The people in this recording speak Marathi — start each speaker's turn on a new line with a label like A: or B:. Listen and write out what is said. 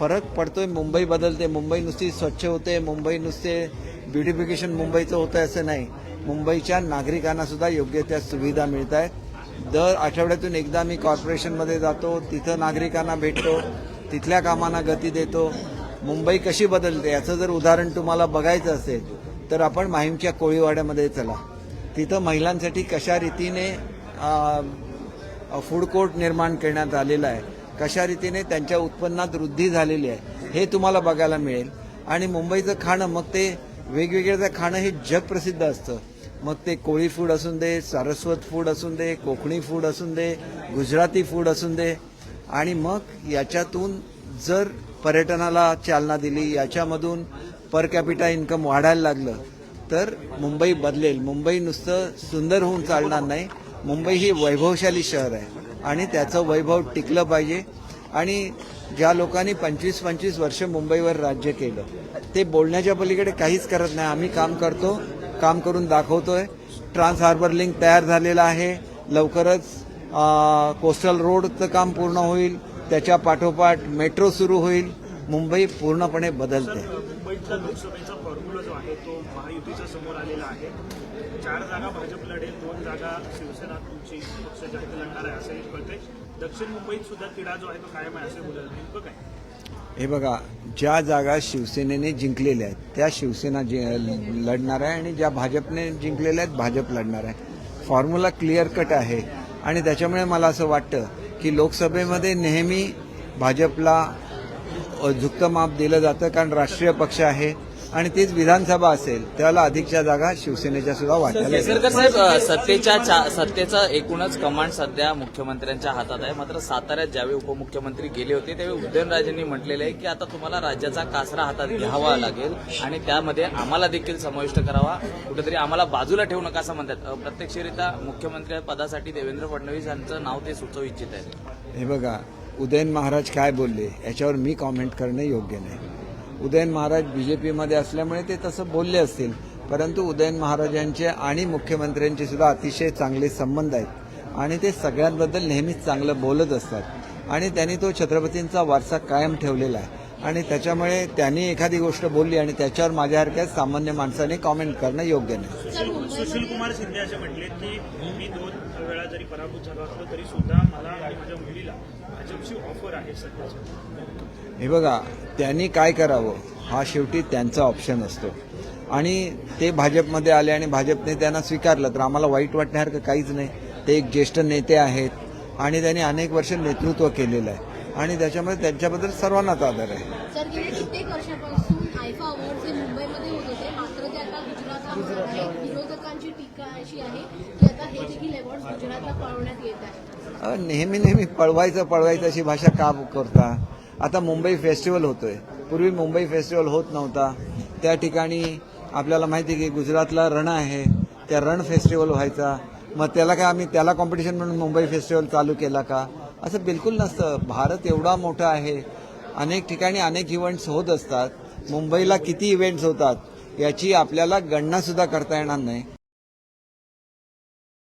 A: फरक पडतोय. मुंबई बदलते. मुंबई नुसती स्वच्छ होते. मुंबई नुसते ब्युटिफिकेशन मुंबईचं होतं असं नाही. मुंबईच्या नागरिकांना सुद्धा योग्य त्या सुविधा मिळत आहेत दर आठवड्यातून एकदा मी कॉर्पोरेशनमध्ये जातो. तिथं नागरिकांना भेटतो. तिथल्या कामांना गती देतो. मुंबई कशी बदलते याचं जर उदाहरण तुम्हाला बघायचं असेल तर आपण माहीमच्या कोळीवाड्यामध्ये चला. तिथं महिलांसाठी कशा रीतीने फूड कोर्ट निर्माण करण्यात आलेला आहे. कशा रीतीने त्यांच्या उत्पन्नात वृद्धी झालेली आहे हे तुम्हाला बघायला मिळेल. आणि मुंबईचं खाणं मग ते वेगवेगळ्या खाणं हे जगप्रसिद्ध असतं. मग ते कोळी फूड असून दे सारस्वत फूड असून दे कोकणी फूड असून दे गुजराती फूड असून दे. आणि मग याच्यातून जर पर्यटनाला चालना दिली याच्यामधून पर कॅपिटा इन्कम वाढायला लागलं तर मुंबई बदलेल. मुंबई नुसतं सुंदर होऊन चालणार नाही. मुंबई ही वैभवशाली शहर आहे. आणि त्याचं वैभव टिकलं पाहिजे. आणि ज्या लोकांनी पंचवीस पंचवीस वर्ष मुंबईवर राज्य केलं ते बोलण्याच्या पलीकडे काहीच करत नाही. आम्ही काम करतो काम करून दाखवतोय. ट्रान्स हार्बर लिंक तयार झालेला आहे. लवकरच कोस्टल रोडचं काम पूर्ण होईल. त्याच्या पाठोपाठ मेट्रो सुरू होईल. मुंबई पूर्णपणे बदलते.
B: मुंबईतला लोकसभेचा फॉर्म्युला जो आहे तो समोर आलेला आहे. चार जागा भाजप लढेल दोन जागा शिवसेना तुमची पक्ष हाती लढणार आहे असंही कळतंय. दक्षिण मुंबईत सुद्धा तिढा जो आहे तो कायम आहे असे बोलत नेमकं काय?
A: हे बघा ज्या जागा शिवसेनेने जिंकलेल्या आहेत त्या शिवसेना जि- लढणार आहे आणि ज्या भाजपने जिंकलेल्या आहेत भाजप लढणार आहे. फॉर्म्युला क्लिअर कट आहे. आणि त्याच्यामुळे मला असं वाटतं की लोकसभेमध्ये नेहमी भाजपला झुकतं माप दिलं जातं कारण राष्ट्रीय पक्ष आहे. आणि तीच विधानसभा असेल त्याला अधिकच्या जागा शिवसेनेच्या सुद्धा.
C: केसरकर साहेब सत्तेच्या सत्तेचा एकूणच कमांड सध्या मुख्यमंत्र्यांच्या हातात आहे. मात्र साताऱ्यात ज्यावेळी उपमुख्यमंत्री गेले होते त्यावेळी उदयनराजेंनी म्हटलेलं आहे की आता तुम्हाला राज्याचा कासरा हातात घ्यावा लागेल आणि त्यामध्ये आम्हाला देखील समाविष्ट करावा. कुठेतरी आम्हाला बाजूला ठेवू नका असं म्हणतात. प्रत्यक्षरित्या मुख्यमंत्री पदासाठी देवेंद्र फडणवीस यांचं नाव ते सुचवू इच्छित आहेत.
A: हे बघा उदयन महाराज काय बोलले याच्यावर मी कॉमेंट करणं योग्य नाही. उदयन महाराज बीजेपीमध्ये असल्यामुळे ते तसं बोलले असतील. परंतु उदयन महाराजांचे आणि मुख्यमंत्र्यांचे सुद्धा अतिशय चांगले संबंध आहेत. आणि ते सगळ्यांबद्दल नेहमीच चांगलं बोलत असतात. आणि त्यांनी तो छत्रपतींचा वारसा कायम ठेवलेला आहे. आणि त्याच्यामुळे त्यांनी एखादी गोष्ट बोलली आणि त्याच्यावर माझ्यासारख्या सामान्य माणसाने कॉमेंट करणं योग्य नाही.
B: सुशील कुमार शिंदे असे म्हटले की मी दोन वेळा जरी पराभूत झालो असलो तरी सुद्धा मला आणि माझ्या मुलीला भाजपची ऑफर आहे सध्याची.
A: हे बघा त्यांनी काय करावं? हा शेवटी त्यांचा ऑप्शन असतो. आणि ते भाजपमध्ये आले आणि भाजपने त्यांना स्वीकारलं तर आम्हाला वाईट वाटण्यासारखं काहीच नाही. ते एक ज्येष्ठ नेते आहेत आणि त्यांनी अनेक वर्ष नेतृत्व केलेलं आहे. आणि त्याच्यामुळे त्यांच्याबद्दल सर्वांनाच आदर आहे.
D: सर गेल्या कित्येक वर्षापासून आयफा अवॉर्ड जे मुंबईमध्ये होत होते. मात्र ते आता गुजरातला होणार आहे विरोधकांची टीका अशी आहे की आता हे देखील अवॉर्ड गुजरातला पळवण्यात येत आहे
A: अ, नेहमी नेहमी पळवायचं पळवायचं अशी भाषा का करता? आता मुंबई फेस्टिवल होतोय. पूर्वी मुंबई फेस्टिवल होत नव्हता. त्या ठिकाणी आपल्याला माहिती की गुजरातला रण आहे. त्या रण फेस्टिवल व्हायचा. मग त्याला काय आम्ही त्याला कॉम्पिटिशन म्हणून मुंबई फेस्टिवल चालू केला का? असं बिलकुल नसतं. भारत एवढा मोठा आहे. अनेक ठिकाणी अनेक इव्हेंट्स होत असतात. मुंबईला किती इव्हेंट्स होतात याची आपल्याला गणनासुद्धा करता येणार नाही.